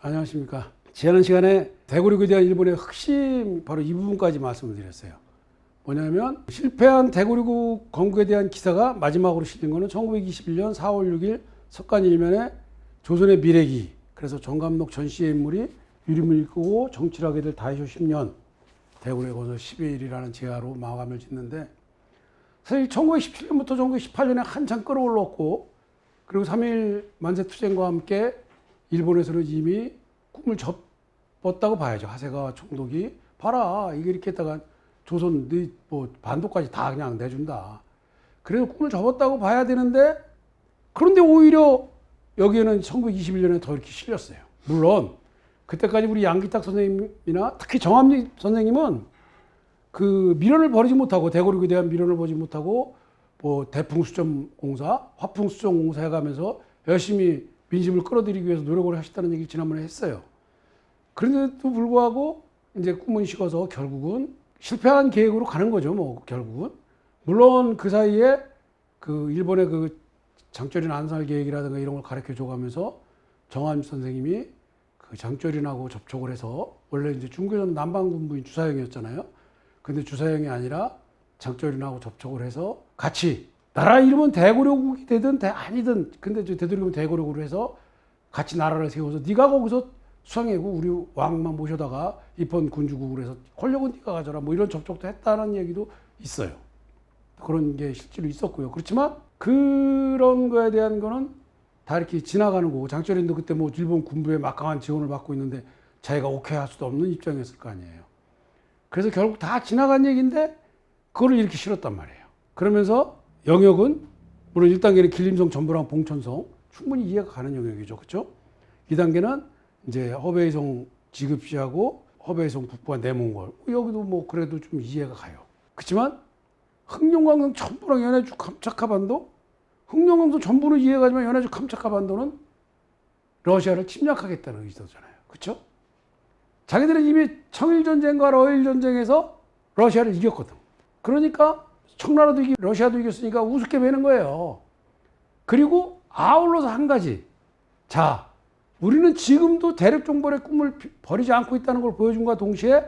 안녕하십니까. 지난 시간에 대구리그에 대한 일본의核심 바로 이 부분까지 말씀을 드렸어요. 뭐냐면 실패한 대구리그 건국에 대한 기사가 마지막으로 실린 거는 1921년 4월 6일 석간 일면에 조선의 미래기 그래서 정감독 전씨의 인물이 유림을 끄고 정치를 하게 될 다이쇼 10년 대구리 건설 12일이라는 제하로 마감을 짓는데 사실 1917년부터 1918년에 한참 끌어올랐고 그리고 3일 만세투쟁과 함께 일본에서는 이미 꿈을 접었다고 봐야죠. 하세가와 총독이 봐라 이게 이렇게 했다가 조선 너뭐 반도까지 다 그냥 내준다. 그래서 꿈을 접었다고 봐야 되는데 그런데 오히려 여기에는 1921년에 더 이렇게 실렸어요. 물론 그때까지 우리 양기탁 선생님이나 특히 정함리 선생님은 그 미련을 버리지 못하고 대고륙에 대한 미련을 버리지 못하고 뭐 대풍 수점 공사, 화풍 수점 공사 해가면서 열심히 민심을 끌어들이기 위해서 노력을 하셨다는 얘기를 지난번에 했어요. 그런데도 불구하고 이제 꿈은 식어서 결국은 실패한 계획으로 가는 거죠, 뭐 결국은. 물론 그 사이에 그 일본의 그 장조린 안살 계획이라든가 이런 걸 가르쳐 줘가면서 정한 선생님이 그 장조린하고 접촉을 해서 원래 이제 중교전 남방군부인 주사영이었잖아요. 근데 주사영이 아니라 장조린하고 접촉을 해서 같이 나라 이름은 대고려국이 되든 대 아니든 근데 저 되도록이면 대고려국으로 해서 같이 나라를 세워서 네가 거기서 수상해고 우리 왕만 모셔다가 입헌 군주국으로 해서 권력은 네가 가져라 뭐 이런 접촉도 했다는 얘기도 있어요. 그런 게 실제로 있었고요. 그렇지만 그런 거에 대한 거는 다 이렇게 지나가는 거고 장철인도 그때 뭐 일본 군부의 막강한 지원을 받고 있는데 자기가 오케이 할 수도 없는 입장이었을 거 아니에요. 그래서 결국 다 지나간 얘기인데 그거를 이렇게 실었단 말이에요. 그러면서 영역은 물론 1단계는 길림성, 전부랑 봉천성 충분히 이해가 가는 영역이죠. 그렇죠? 2단계는 이제 허베이성 지급시하고 허베이성 북부와 내몽골 여기도 뭐 그래도 좀 이해가 가요. 그렇지만 흥룡강성 전부랑 연해주 감착하반도 흥룡강성 전부는 이해가지만 연해주 감착하반도는 러시아를 침략하겠다는 의도잖아요. 그렇죠? 자기들은 이미 청일전쟁과 러일전쟁에서 러시아를 이겼거든. 그러니까 청나라도 이기 러시아도 이겼으니까 우습게 배는 거예요. 그리고 아울러서 한 가지. 자, 우리는 지금도 대륙 정벌의 꿈을 버리지 않고 있다는 걸 보여준과 동시에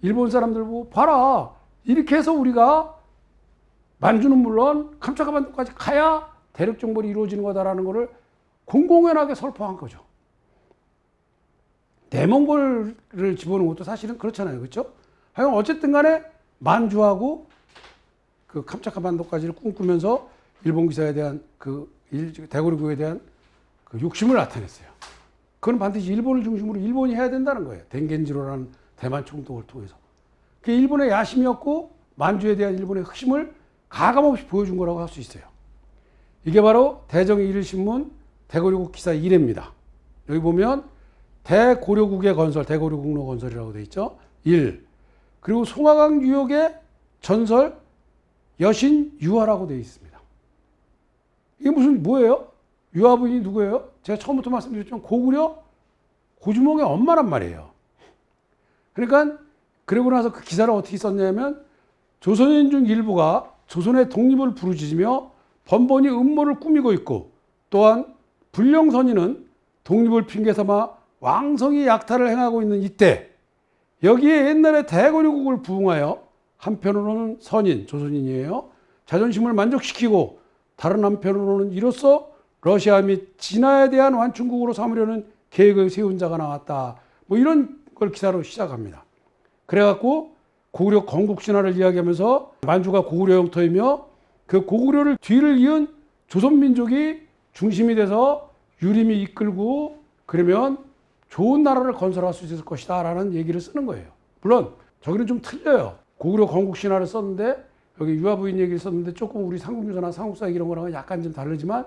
일본 사람들 보고 봐라. 이렇게 해서 우리가 만주는 물론 캄차카 반도까지 가야 대륙 정벌이 이루어지는 거다라는 것을 공공연하게 설포한 거죠. 대몽골을 집어넣은 것도 사실은 그렇잖아요. 그렇죠? 하여간 어쨌든 간에 만주하고 그 캄차카반도까지를 꿈꾸면서 일본 기사에 대한 그 대고리국에 대한 그 욕심을 나타냈어요. 그건 반드시 일본을 중심으로 일본이 해야 된다는 거예요. 댕겐지로라는 대만 총독을 통해서. 그게 일본의 야심이었고 만주에 대한 일본의 핵심을 가감없이 보여준 거라고 할 수 있어요. 이게 바로 대정의 일신문 대고려국 기사 1회입니다. 여기 보면 대고려국의 건설, 대고려국로 건설이라고 되어 있죠. 1. 그리고 송화강 유역의 전설 여신 유화라고 되어 있습니다. 이게 무슨 뭐예요? 유화 부인이 누구예요? 제가 처음부터 말씀드렸지만 고구려 고주몽의 엄마란 말이에요. 그러니까 그러고 나서 그 기사를 어떻게 썼냐면 조선인 중 일부가 조선의 독립을 부르짖으며 번번이 음모를 꾸미고 있고 또한 불령선인은 독립을 핑계 삼아 왕성히 약탈을 행하고 있는 이때 여기에 옛날에 대고려국을 부응하여 한편으로는 선인, 조선인이에요. 자존심을 만족시키고 다른 한편으로는 이로써 러시아 및 진화에 대한 완충국으로 삼으려는 계획을 세운 자가 나왔다. 뭐 이런 걸 기사로 시작합니다. 그래갖고 고구려 건국 신화를 이야기하면서 만주가 고구려 영토이며 그 고구려를 뒤를 이은 조선 민족이 중심이 돼서 유림이 이끌고 그러면 좋은 나라를 건설할 수 있을 것이다 라는 얘기를 쓰는 거예요. 물론 저기는 좀 틀려요. 고구려 건국 신화를 썼는데 여기 유아 부인 얘기를 썼는데 조금 우리 삼국유사나 삼국사 이런 거랑은 약간 좀 다르지만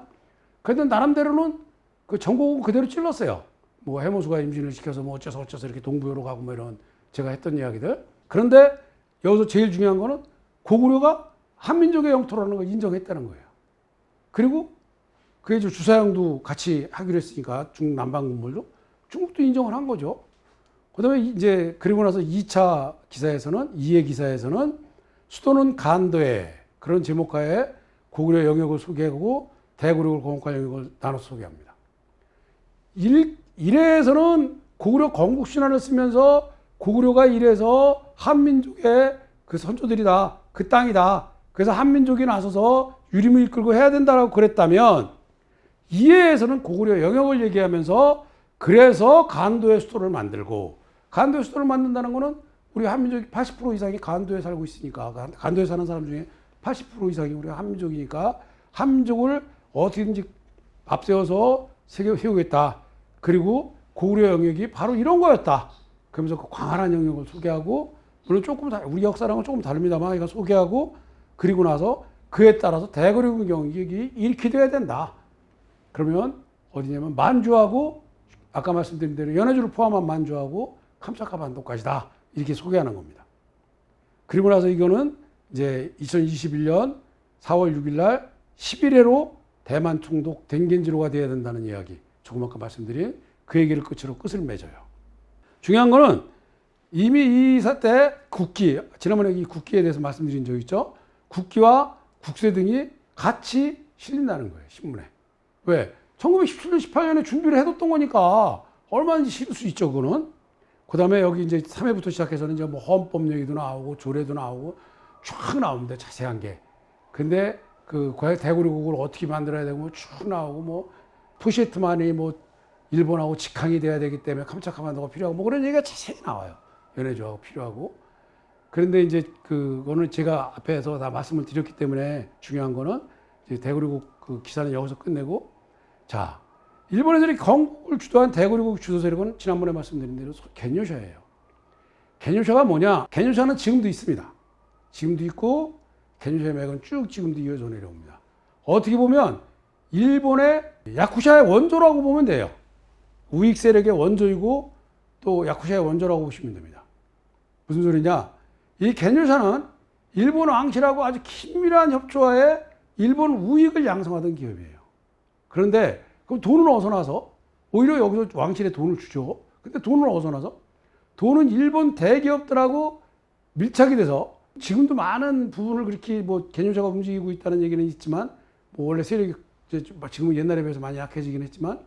그래도 나름대로는 그 전국은 그대로 찔렀어요. 뭐 해모수가 임신을 시켜서 뭐 어째서 어째서 이렇게 동부여로 가고 뭐 이런 제가 했던 이야기들. 그런데 여기서 제일 중요한 거는 고구려가 한민족의 영토라는 걸 인정했다는 거예요. 그리고 그게 주사양도 같이 하기로 했으니까 중남방군물도 중국도 인정을 한 거죠. 그 다음에 이제 그리고 나서 2차 기사에서는 2회 기사에서는 수도는 간도에 그런 제목하에 고구려 영역을 소개하고 대고려 공업과 영역을 나눠서 소개합니다. 일, 일에서는 고구려 건국 신화를 쓰면서 고구려가 이래서 한민족의 그 선조들이다. 그 땅이다. 그래서 한민족이 나서서 유림을 이끌고 해야 된다라고 그랬다면 이해에서는 고구려 영역을 얘기하면서 그래서 간도의 수도를 만들고 간도의 수도를 만든다는 거는 우리 한민족이 80% 이상이 간도에 살고 있으니까 간도에 사는 사람 중에 80% 이상이 우리 한민족이니까 한민족을 어떻게든지 앞세워서 세계 세우겠다. 그리고 고구려 영역이 바로 이런 거였다. 그러면서 그 광활한 영역을 소개하고 물론 조금 다 우리 역사랑은 조금 다릅니다만 이거 소개하고 그리고 나서 그에 따라서 대거리국 영역이 이렇게 돼야 된다. 그러면 어디냐면 만주하고 아까 말씀드린 대로 연해주를 포함한 만주하고 캄차카 반도까지다. 이렇게 소개하는 겁니다. 그리고 나서 이거는 이제 2021년 4월 6일 날 11회로 대만 총독 댕겐지로가 돼야 된다는 이야기. 조금 아까 말씀드린 그 얘기를 끝으로 끝을 맺어요. 중요한 거는 이미 이 사태 국기, 지난번에 이 국기에 대해서 말씀드린 적 있죠? 국기와 국세 등이 같이 실린다는 거예요, 신문에. 왜? 1917년, 18년에 준비를 해뒀던 거니까 얼마든지 실을 수 있죠, 그거는. 그 다음에 여기 이제 3회부터 시작해서는 이제 뭐 헌법 얘기도 나오고 조례도 나오고 쫙 나옵니다, 자세한 게. 근데 그 대구리국을 어떻게 만들어야 되고 쭉 나오고 뭐 푸시트만이 뭐 일본하고 직항이 돼야 되기 때문에 캄차카만도가 필요하고 뭐 그런 얘기가 자세히 나와요. 연해조하고 필요하고. 그런데 이제 그거는 제가 앞에서 다 말씀을 드렸기 때문에 중요한 거는 이제 대구리국 그 기사는 여기서 끝내고 자 일본에서 이렇게 건국을 주도한 대구리국 주도 세력은 지난번에 말씀드린 대로 겐요샤예요. 겐요샤가 뭐냐? 겐요샤는 지금도 있습니다. 지금도 있고 겐요샤의 맥은 쭉 지금도 이어져 내려옵니다. 어떻게 보면 일본의 야쿠샤의 원조라고 보면 돼요. 우익 세력의 원조이고 또 야쿠샤의 원조라고 보시면 됩니다. 무슨 소리냐? 이 겐요샤는 일본 왕실하고 아주 긴밀한 협조하에 일본 우익을 양성하던 기업이에요. 그런데 그럼 돈은 어디서 나서? 오히려 여기서 왕실에 돈을 주죠. 근데 돈은 어디서 나서? 돈은 일본 대기업들하고 밀착이 돼서 지금도 많은 부분을 그렇게 뭐 개념자가 움직이고 있다는 얘기는 있지만 뭐 원래 세력이 지금은 옛날에 비해서 많이 약해지긴 했지만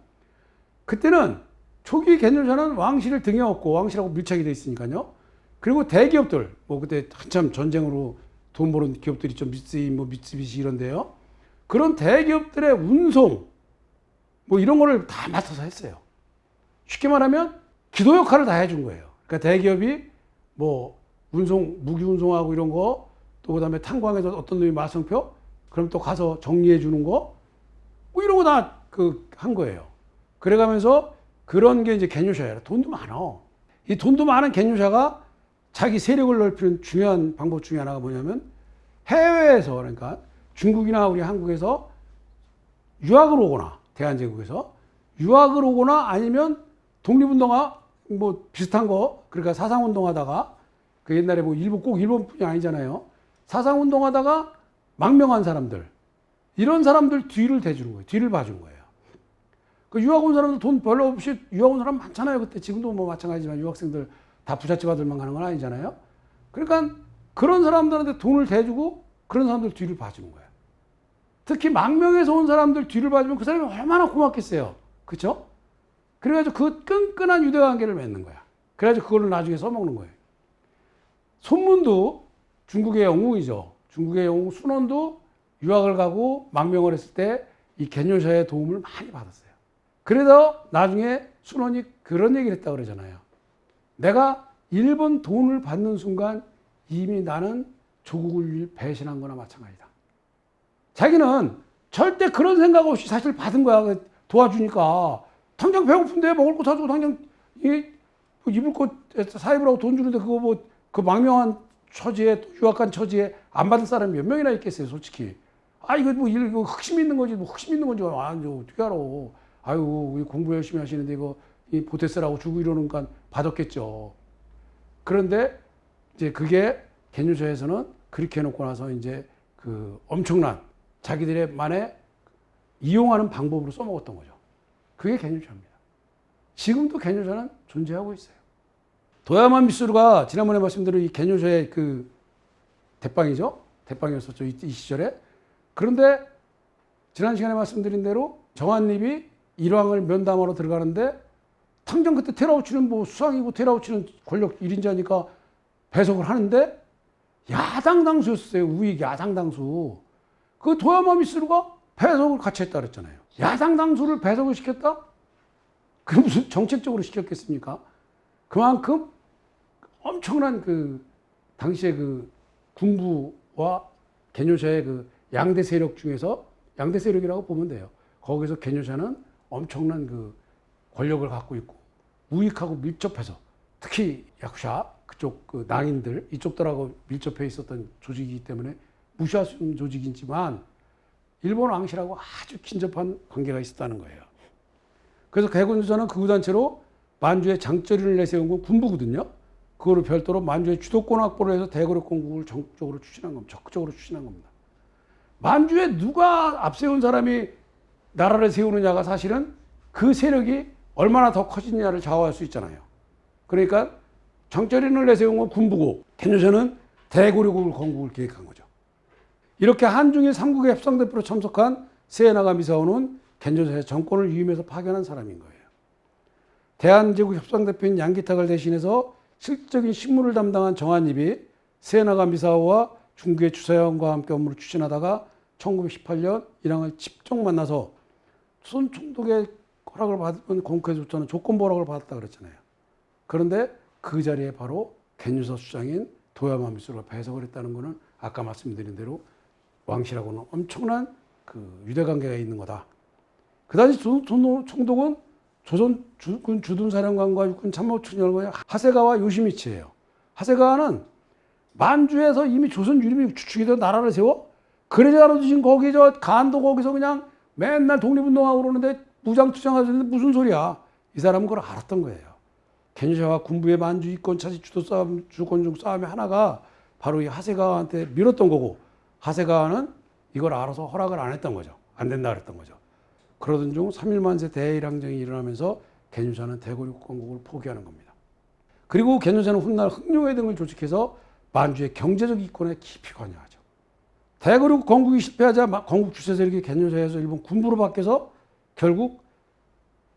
그때는 초기 개념자는 왕실을 등에 업고 왕실하고 밀착이 돼 있으니까요. 그리고 대기업들 뭐 그때 한참 전쟁으로 돈 버는 기업들이 좀 미쓰이 뭐 미쓰비시 이런데요. 그런 대기업들의 운송 뭐 이런 거를 다 맡아서 했어요. 쉽게 말하면 기도 역할을 다 해준 거예요. 그러니까 대기업이 뭐 운송 무기 운송하고 이런 거 또 그 다음에 탄광에서 어떤 놈이 마성표 그럼 또 가서 정리해 주는 거 뭐 이런 거 다 그 한 거예요. 그래가면서 그런 게 이제 개뉴샤예요. 돈도 많아. 이 돈도 많은 개뉴샤가 자기 세력을 넓히는 중요한 방법 중에 하나가 뭐냐면 해외에서 그러니까 중국이나 우리 한국에서 유학을 오거나 대한제국에서 유학을 오거나 아니면 독립운동화 뭐 비슷한 거 그러니까 사상운동하다가 그 옛날에 뭐 일본 꼭 일본뿐이 아니잖아요. 사상운동하다가 망명한 사람들 이런 사람들 뒤를 대주는 거예요. 뒤를 봐준 거예요. 그 유학 온 사람들 돈 별로 없이 유학 온 사람 많잖아요. 그때 지금도 뭐 마찬가지지만 유학생들 다 부잣집 아들만 가는 건 아니잖아요. 그러니까 그런 사람들한테 돈을 대주고 그런 사람들 뒤를 봐주는 거예요. 특히 망명에서 온 사람들 뒤를 봐주면 그 사람이 얼마나 고맙겠어요. 그쵸? 그래가지고 그 끈끈한 유대 관계를 맺는 거야. 그래가지고 그걸 나중에 써먹는 거예요. 손문도 중국의 영웅이죠. 중국의 영웅 순원도 유학을 가고 망명을 했을 때 이 개뇨샤의 도움을 많이 받았어요. 그래서 나중에 순원이 그런 얘기를 했다고 그러잖아요. 내가 일본 돈을 받는 순간 이미 나는 조국을 배신한 거나 마찬가지다. 자기는 절대 그런 생각 없이 사실 받은 거야. 그 도와주니까. 당장 배고픈데 먹을 거 사주고 당장 이 입을 거 사입으라고 돈 주는데 그거 뭐 그 망명한 처지에 유학간 처지에 안 받을 사람이 몇 명이나 있겠어요, 솔직히. 아 이거 뭐 이거 흑심 있는 거지, 뭐 흑심 있는 건지 아 이거 어떻게 알아? 아유 공부 열심히 하시는데 이거 이 보태스라고 주고 이러니까 받았겠죠. 그런데 이제 그게 개뉴저에서는 그렇게 해놓고 나서 이제 그 엄청난 자기들의 만에 이용하는 방법으로 써먹었던 거죠. 그게 개뉴저입니다. 지금도 개뉴저는 존재하고 있어요. 도야마 미스루가 지난번에 말씀드린 이 개뉴저의 그 대빵이죠. 대빵이었었죠. 이, 이 시절에. 그런데 지난 시간에 말씀드린 대로 정한립이 일왕을 면담하러 들어가는데 당장 그때 테라우치는 뭐 수상이고 테라우치는 권력 1인자니까 배석을 하는데 야당 당수였어요. 우익 야당 당수. 그 도야마 미스루가 배석을 같이 했다 그랬잖아요. 야당 당수를 배석을 시켰다? 그 무슨 정책적으로 시켰겠습니까? 그만큼 엄청난 그 당시에 그 군부와 개뇨샤의 그 양대 세력 중에서 양대 세력이라고 보면 돼요. 거기서 개뇨샤는 엄청난 그 권력을 갖고 있고 우익하고 밀접해서 특히 약샤 그쪽 그 낭인들 이쪽들하고 밀접해 있었던 조직이기 때문에 무시할 수 없는 조직이지만 일본 왕실하고 아주 긴접한 관계가 있었다는 거예요. 그래서 개군주사는 극우단체로 만주에 장쩌리를 내세운 건 군부거든요. 그거를 별도로 만주의 주도권 확보를 해서 대거력 공국을 전적으로 추진한 겁니다. 적극적으로 추진한 겁니다. 만주에 누가 앞세운 사람이 나라를 세우느냐가 사실은 그 세력이 얼마나 더 커지느냐를 좌우할 수 있잖아요. 그러니까 장쩌리를 내세운 건 군부고 개뇨사는 대고력을 건국을 계획한 거죠. 이렇게 한중일 삼국의 협상대표로 참석한 세나가 미사오는 겐조사의 정권을 위임해서 파견한 사람인 거예요. 대한제국 협상대표인 양기탁을 대신해서 실질적인 신문을 담당한 정한입이 세나가 미사오와 중국의 주사영과 함께 업무를 추진하다가 1918년 이랑을 직접 만나서 조선 총독의 허락을 받으면 공국해줬잖아요. 조건부 허락을 받았다 그랬잖아요. 그런데 그 자리에 바로 겐유사 수장인 도야마 미술가 배석을 했다는 것은 아까 말씀드린 대로 왕실하고는 엄청난 그 유대 관계가 있는 거다. 그 당시 총독은 조선 주군 주둔사령관과 육군 참모총장과 하세가와 요시미치예요. 하세가는 만주에서 이미 조선 유림이 주축이 된 나라를 세워 그래자로 지금 거기 저 간도 거기서 그냥 맨날 독립운동하고 그러는데 무장투쟁하는데 무슨 소리야? 이 사람은 그걸 알았던 거예요. 겐샤와 군부의 만주 이권 차지 주도 싸움 주권 중 싸움의 하나가 바로 이 하세가한테 밀었던 거고 하세가는 이걸 알아서 허락을 안 했던 거죠. 안 된다 그랬던 거죠. 그러던 중 3.1만세 대일항쟁이 일어나면서 개뉴사는 대고육 건국을 포기하는 겁니다. 그리고 개뉴사는 훗날 흑룡회 등을 조직해서 만주의 경제적 이권에 깊이 관여하죠. 대고육 건국이 실패하자 마- 건국 주체 세력이 개뉴사에서 일본 군부로 바뀌어서 결국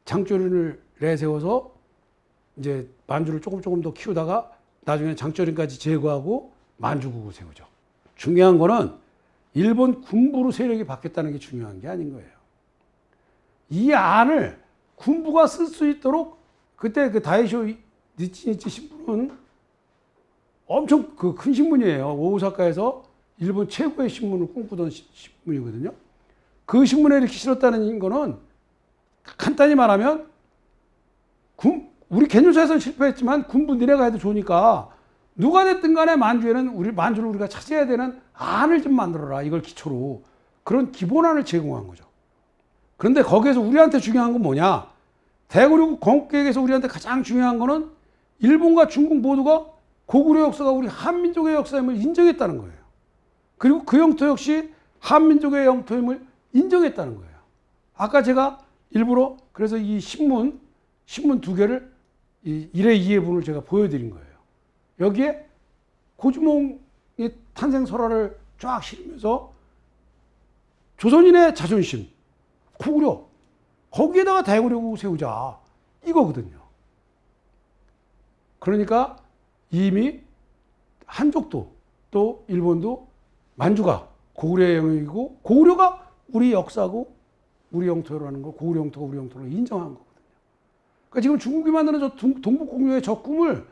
장조린을 내세워서 이제 만주를 조금 조금 더 키우다가 나중에 장조린까지 제거하고 만주국을 세우죠. 중요한 거는 일본 군부로 세력이 바뀌었다는 게 중요한 게 아닌 거예요. 이 안을 군부가 쓸 수 있도록 그때 그 다이쇼 니치니치 신문은 엄청 그 큰 신문이에요. 오사카에서 일본 최고의 신문을 꿈꾸던 시- 신문이거든요. 그 신문에 이렇게 실었다는 거는 간단히 말하면 군, 우리 개념사에서는 실패했지만 군부 니네가 해도 좋으니까 누가 됐든 간에 만주에는 우리 만주를 우리가 찾아야 되는 안을 좀 만들어라. 이걸 기초로. 그런 기본안을 제공한 거죠. 그런데 거기에서 우리한테 중요한 건 뭐냐? 대구류 건국계획에서 우리한테 가장 중요한 거는 일본과 중국 모두가 고구려 역사가 우리 한민족의 역사임을 인정했다는 거예요. 그리고 그 영토 역시 한민족의 영토임을 인정했다는 거예요. 아까 제가 일부러 그래서 이 신문, 신문 두 개를 이 1회 2회분을 제가 보여드린 거예요. 여기에 고주몽의 탄생 설화를 쫙 실으면서 조선인의 자존심, 고구려, 거기에다가 대구려국 세우자. 이거거든요. 그러니까 이미 한족도 또 일본도 만주가 고구려의 영역이고 고구려가 우리 역사고 우리 영토라는 걸 고구려 영토가 우리 영토로 인정한 거거든요. 그러니까 지금 중국이 만드는 저 동- 동북공유의 저 꿈을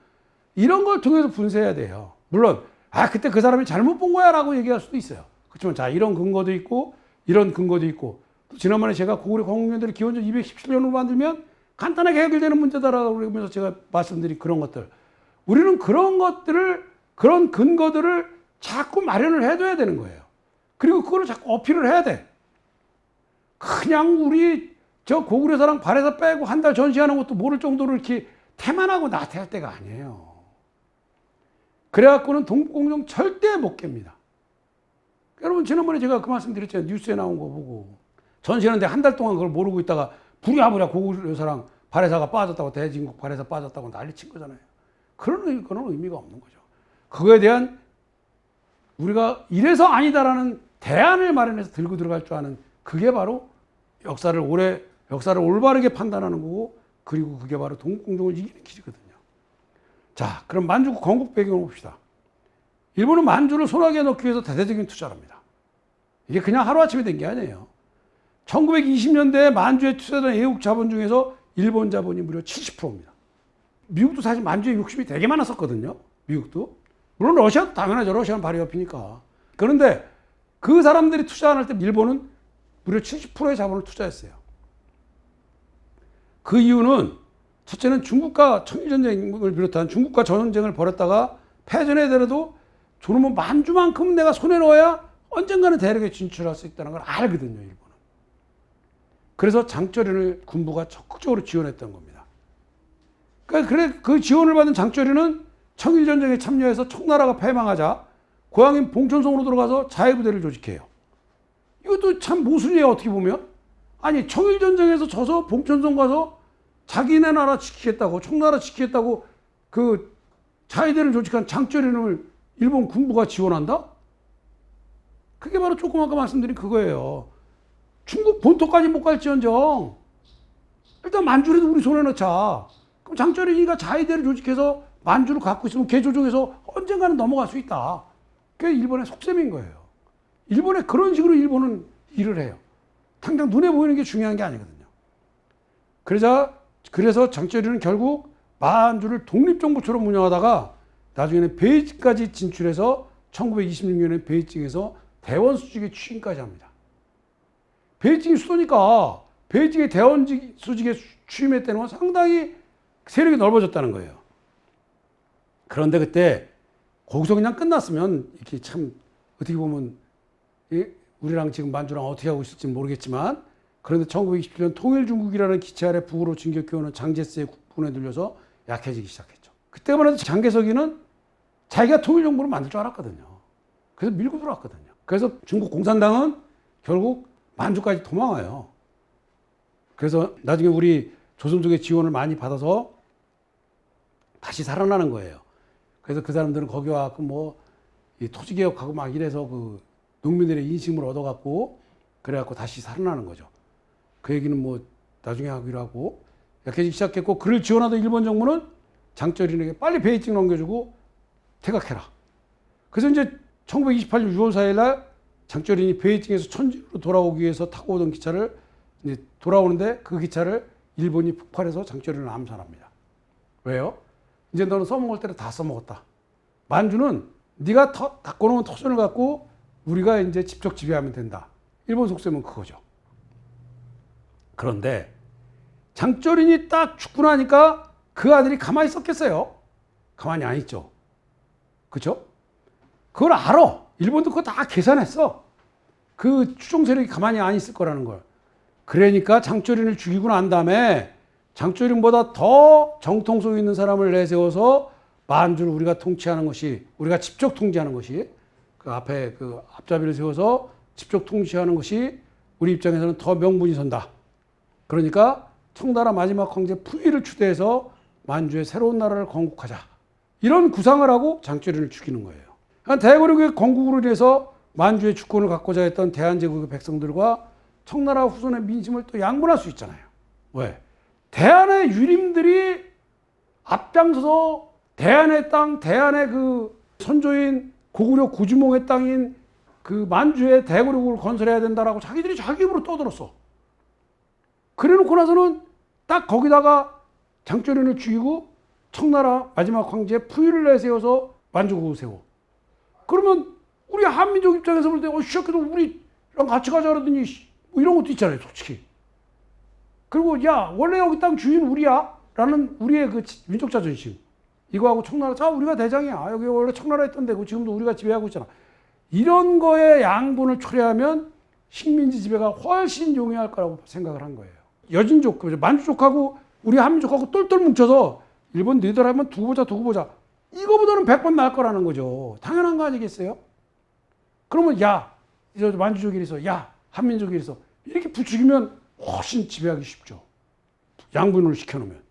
이런 걸 통해서 분쇄해야 돼요. 물론 아 그때 그 사람이 잘못 본 거야라고 얘기할 수도 있어요. 그렇지만 자 이런 근거도 있고 이런 근거도 있고 또 지난번에 제가 고구려 공국년들을 기원전 217년으로 만들면 간단하게 해결되는 문제다라고 그러면서 제가 말씀드린 그런 것들 우리는 그런 것들을 그런 근거들을 자꾸 마련을 해둬야 되는 거예요. 그리고 그거를 자꾸 어필을 해야 돼. 그냥 우리 저 고구려 사랑 발에서 빼고 한 달 전시하는 것도 모를 정도로 이렇게 태만하고 나태할 때가 아니에요. 그래갖고는 동북공정 절대 못 깹니다. 여러분 지난번에 제가 그 말씀 드렸잖아요. 뉴스에 나온 거 보고 전시하는데 한 달 동안 그걸 모르고 있다가 부랴부랴 고구려 사랑 발해사가 빠졌다고 대진국 발해사 빠졌다고 난리 친 거잖아요. 그런 의- 그런 의미가 없는 거죠. 그거에 대한 우리가 이래서 아니다라는 대안을 마련해서 들고 들어갈 줄 아는 그게 바로 역사를 오래 역사를 올바르게 판단하는 거고 그리고 그게 바로 동국공정을 이기는 길이거든요. 자, 그럼 만주국 건국 배경을 봅시다. 일본은 만주를 손아귀에 넣기 위해서 대대적인 투자를 합니다. 이게 그냥 하루아침에 된 게 아니에요. 1920년대에 만주에 투자된 외국 자본 중에서 일본 자본이 무려 70%입니다. 미국도 사실 만주에 욕심이 되게 많았었거든요. 미국도. 물론 러시아도 당연하죠. 러시아는 바로 옆이니까. 그런데 그 사람들이 투자 안 할 때 일본은 무려 70%의 자본을 투자했어요. 그 이유는 첫째는 중국과 청일전쟁을 비롯한 중국과 전쟁을 벌였다가 패전해더라도 저놈은 만주만큼 내가 손에 넣어야 언젠가는 대륙에 진출할 수 있다는 걸 알거든요, 일본은. 그래서 장쩌린을 군부가 적극적으로 지원했던 겁니다. 그러니까 그래 그 지원을 받은 장쩌린은 청일전쟁에 참여해서 청나라가 패망하자 고향인 봉천성으로 들어가서 자해부대를 조직해요. 이것도 참 모순이에요, 어떻게 보면. 아니, 청일전쟁에서 져서 봉천성 가서 자기네 나라 지키겠다고, 청나라 지키겠다고 그 자해대를 조직한 장쩌린을 일본 군부가 지원한다? 그게 바로 조금 아까 말씀드린 그거예요. 중국 본토까지 못 갈지언정 일단 만주라도 우리 손에 넣자. 그럼 장쩌린이가 자위대를 조직해서 만주를 갖고 있으면 걔 조종해서 언젠가는 넘어갈 수 있다. 그게 일본의 속셈인 거예요. 일본에 그런 식으로 일본은 일을 해요. 당장 눈에 보이는 게 중요한 게 아니거든요. 그러자 그래서 장쩌린은 결국 만주를 독립정부처럼 운영하다가 나중에는 베이징까지 진출해서 1926년에 베이징에서 대원 수직에 취임까지 합니다. 베이징이 수도니까 베이징의 대원 수직에 취임했다는 건 상당히 세력이 넓어졌다는 거예요. 그런데 그때 거기서 그냥 끝났으면 이렇게 참 어떻게 보면 우리랑 지금 만주랑 어떻게 하고 있을지 모르겠지만 그런데 1927년 통일중국이라는 기체 아래 북으로 진격해오는 장제스의 국군에 들려서 약해지기 시작했죠. 그때만 해도 장개석이는 자기가 통일정부를 만들 줄 알았거든요. 그래서 밀고 들어왔거든요. 그래서 중국 공산당은 결국 만주까지 도망와요. 그래서 나중에 우리 조선 쪽의 지원을 많이 받아서 다시 살아나는 거예요. 그래서 그 사람들은 거기 와갖고 뭐 토지 개혁하고 막 이래서 그 농민들의 인심을 얻어갖고 그래갖고 다시 살아나는 거죠. 그 얘기는 뭐 나중에 하기로 하고 약해지기 시작했고 그를 지원하던 일본 정부는 장쩌린에게 빨리 베이징 넘겨주고 퇴각해라. 그래서 이제 1928년 6월 4일 날 장쩌린이 베이징에서 천주로 돌아오기 위해서 타고 오던 기차를 이제 돌아오는데 그 기차를 일본이 폭발해서 장쩌린을 암살합니다. 왜요? 이제 너는 써먹을 때를 다 써먹었다. 만주는 네가 터, 갖고 놓은 토선을 갖고 우리가 이제 직접 지배하면 된다. 일본 속셈은 그거죠. 그런데 장쩌린이 딱 죽고 나니까 그 아들이 가만히 있었겠어요? 가만히 안 있죠. 그죠? 그걸 알아. 일본도 그거 다 계산했어. 그 추종 세력이 가만히 안 있을 거라는 걸. 그러니까 장조린을 죽이고 난 다음에 장조린보다 더 정통성 있는 사람을 내세워서 만주를 우리가 통치하는 것이 우리가 직접 통제하는 것이 그 앞에 그 앞잡이를 세워서 직접 통치하는 것이 우리 입장에서는 더 명분이 선다. 그러니까 청나라 마지막 황제 푸이를 추대해서 만주의 새로운 나라를 건국하자. 이런 구상을 하고 장조린을 죽이는 거예요. 대고륙의 건국으로 인해서 만주의 주권을 갖고자 했던 대한제국의 백성들과 청나라 후손의 민심을 또 양분할 수 있잖아요. 왜? 대한의 유림들이 앞장서서 대한의 땅, 대한의 그 선조인 고구려 구주몽의 땅인 그 만주의 대고륙을 건설해야 된다라고 자기들이 자기 입으로 떠들었어. 그래 놓고 나서는 딱 거기다가 장조린을 죽이고 청나라 마지막 황제 푸유를 내세워서 만주국을 세워. 그러면 우리 한민족 입장에서 볼 때, 어, 시작해도 우리랑 같이 가자 그러더니, 뭐 이런 것도 있잖아요, 솔직히. 그리고, 야, 원래 여기 땅 주인 우리야? 라는 우리의 그 민족 자존심. 이거하고 청나라, 자, 우리가 대장이야. 여기 원래 청나라 있던 데고 지금도 우리가 지배하고 있잖아. 이런 거에 양분을 초래하면 식민지 지배가 훨씬 용이할 거라고 생각을 한 거예요. 여진족, 만주족하고 우리 한민족하고 똘똘 뭉쳐서 일본 너희들 하면 두고 보자, 두고 보자. 이거보다는 100번 나을 거라는 거죠. 당연한 거 아니겠어요? 그러면 야, 이제 만주족이 있어, 야, 한민족이 있어. 이렇게 부추기면 훨씬 지배하기 쉽죠. 양분을 시켜놓으면.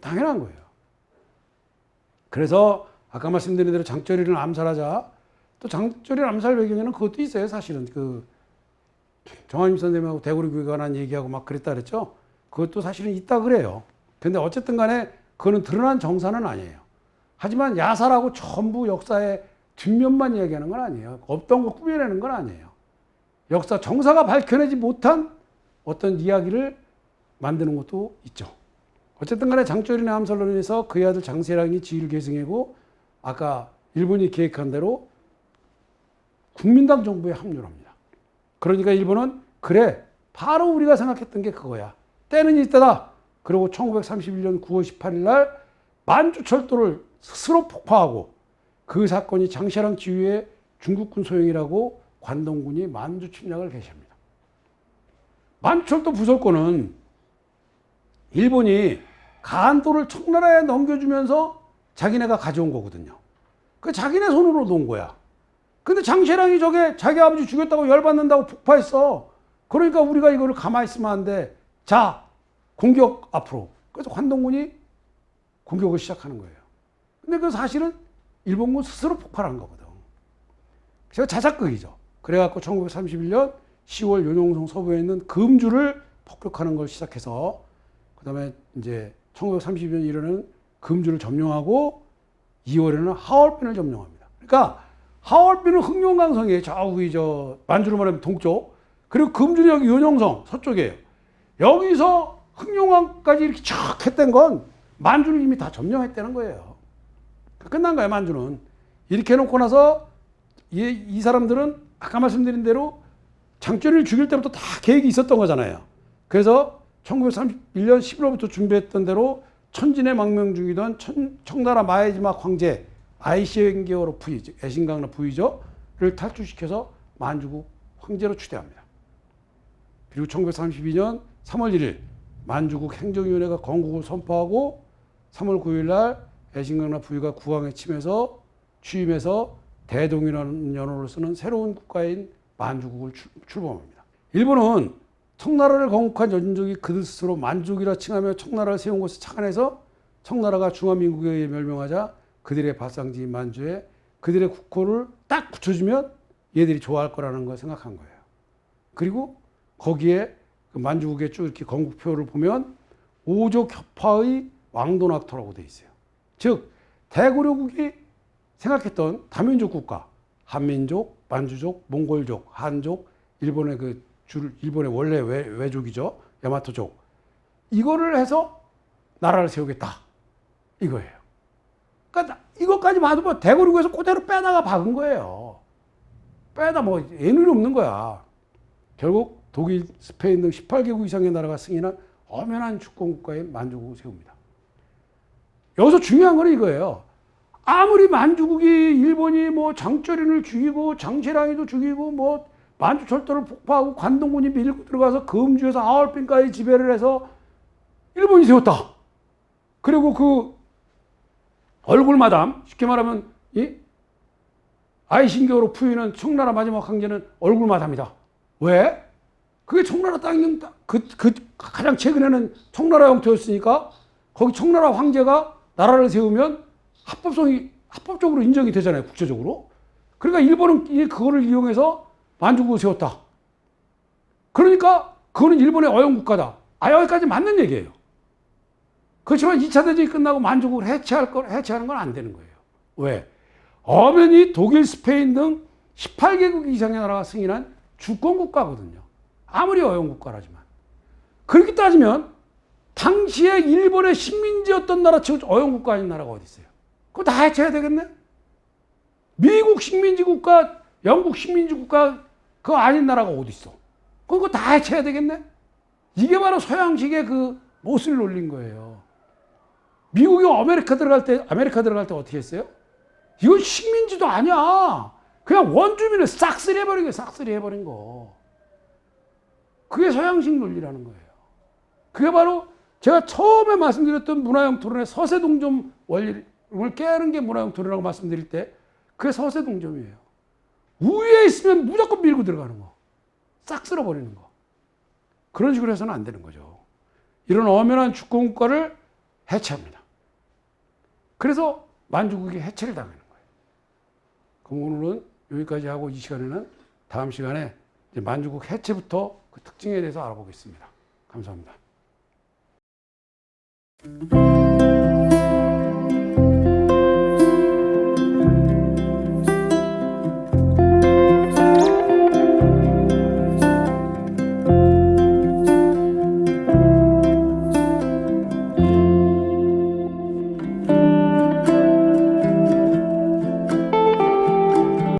당연한 거예요. 그래서 아까 말씀드린 대로 장쩌리를 암살하자 또 장조림 암살 배경에는 그것도 있어요. 사실은 그 정한임 선생님하고 대구리 교회가 관한 얘기하고 막 그랬다 그랬죠. 그것도 사실은 있다 그래요. 근데 어쨌든 간에 그거는 드러난 정사는 아니에요. 하지만 야사라고 전부 역사의 뒷면만 이야기하는 건 아니에요. 없던 거 꾸며내는 건 아니에요. 역사 정사가 밝혀내지 못한 어떤 이야기를 만드는 것도 있죠. 어쨌든 간에 암살로 인해서 그의 아들 장세랑이 지위를 계승하고 아까 일본이 계획한 대로 국민당 정부에 합류를 합니다. 그러니까 일본은 그래 바로 우리가 생각했던 게 그거야. 때는 이때다. 그리고 1931년 9월 18일 날 만주철도를 스스로 폭파하고 그 사건이 장시랑 지휘의 중국군 소행이라고 관동군이 만주 침략을 개시합니다. 만주철도 부설권은 일본이 간도를 청나라에 넘겨주면서 자기네가 가져온 거거든요. 그 자기네 손으로 놓은 거야. 근데 장시랑이 저게 자기 아버지 죽였다고 열받는다고 폭파했어. 그러니까 우리가 이거를 가만히 있으면 안 돼. 자, 공격 앞으로. 그래서 관동군이 공격을 시작하는 거예요. 근데 그 사실은 일본군 스스로 폭발한 거거든. 제가 자작극이죠. 그래갖고 1931년 10월 윤용성 서부에 있는 금주를 폭격하는 걸 시작해서 그 다음에 이제 1932년 이르는 금주를 점령하고 2월에는 하얼빈을 점령합니다. 그러니까 하얼빈은 흑룡강성이에요. 저 위저 만주로 말하면 동쪽. 그리고 여기 윤용성 서쪽이에요. 여기서 흑룡강까지 이렇게 촥 했던 건 만주를 이미 다 점령했다는 거예요. 끝난 거예요, 만주는. 이렇게 해놓고 나서 이, 이 사람들은 아까 말씀드린 대로 장조리를 죽일 때부터 다 계획이 있었던 거잖아요. 그래서 1931년 11월부터 준비했던 대로 천진의 망명 중이던 천, 청나라 마에지마 황제 아이시엔게어로 부이죠. 애신강로 부이죠를 탈출시켜서 만주국 황제로 추대합니다. 그리고 1932년 3월 1일 만주국 행정위원회가 건국을 선포하고 3월 9일 날 애신강로 부위가 국왕에 침해서 취임해서 대동이라는 연호를 쓰는 새로운 국가인 만주국을 출, 출범합니다. 일본은 청나라를 건국한 전적이 그들 스스로 만주국이라 칭하며 청나라를 세운 것을 착안해서 청나라가 중화민국에 의해 멸명하자 그들의 발상지인 만주에 그들의 국호를 딱 붙여주면 얘들이 좋아할 거라는 걸 생각한 거예요. 그리고 거기에 그 만주국의 쭉 이렇게 건국표를 보면 오족 협파의 왕도낙토라고 돼 있어요. 즉 대구려국이 생각했던 다민족 국가 한민족, 만주족, 몽골족, 한족, 일본의 그 줄, 일본의 원래 외, 외족이죠. 야마토족. 이거를 해서 나라를 세우겠다. 이거예요. 그러니까 이것까지 봐도 뭐 대구리국에서 그대로 빼다가 박은 거예요. 빼다 뭐 애누리 없는 거야. 결국 독일, 스페인 등 18개국 이상의 나라가 승인한 엄연한 주권국가의 만주국을 세웁니다. 여기서 중요한 건 이거예요. 아무리 만주국이 일본이 뭐 장조린을 죽이고 장시랑이도 죽이고 뭐 만주 철도를 폭파하고 관동군이 밀고 들어가서 금주에서 아울빈까지 지배를 해서 일본이 세웠다. 그리고 그 얼굴 마담 쉽게 말하면 이 아이신교로 푸이는 청나라 마지막 황제는 얼굴 마담이다. 왜? 그게 청나라 땅, 그, 그 가장 최근에는 청나라 영토였으니까 거기 청나라 황제가 나라를 세우면 합법성이 합법적으로 인정이 되잖아요 국제적으로. 그러니까 일본은 이 그거를 이용해서 만주국을 세웠다. 그러니까 그거는 일본의 어용 국가다. 아 여기까지 맞는 얘기예요. 그렇지만 2차 대전이 끝나고 만주국을 해체할 걸 해체하는 건 안 되는 거예요. 왜? 엄연히 독일, 스페인 등 18개국 이상의 나라가 승인한 주권 국가거든요. 아무리 어용 국가라지만. 그렇게 따지면 당시에 일본의 식민지였던 나라 즉 어용 국가 아닌 나라가 어디 있어요? 그거 다 해체해야 되겠네? 미국 식민지 국가, 영국 식민지 국가 그거 아닌 나라가 어디 있어? 그거 다 해체해야 되겠네? 이게 바로 서양식의 그 못을 놀린 거예요. 미국이 아메리카 들어갈 때, 아메리카 들어갈 때 어떻게 했어요? 이건 식민지도 아니야. 그냥 원주민을 싹쓸이 해버린 거예요. 싹쓸이 해버린 거. 그게 서양식 논리라는 거예요. 그게 바로 제가 처음에 말씀드렸던 문화형 토론의 서세동점 원리를 깨는 게 문화형 토론이라고 말씀드릴 때 그게 서세동점이에요. 우위에 있으면 무조건 밀고 들어가는 거. 싹 쓸어버리는 거. 그런 식으로 해서는 안 되는 거죠. 이런 엄연한 주권국가를 해체합니다. 그래서 만주국이 해체를 당하는 거예요. 그럼 오늘은 여기까지 하고 이 시간에는 다음 시간에 만주국 해체부터 그 특징에 대해서 알아보겠습니다. 감사합니다.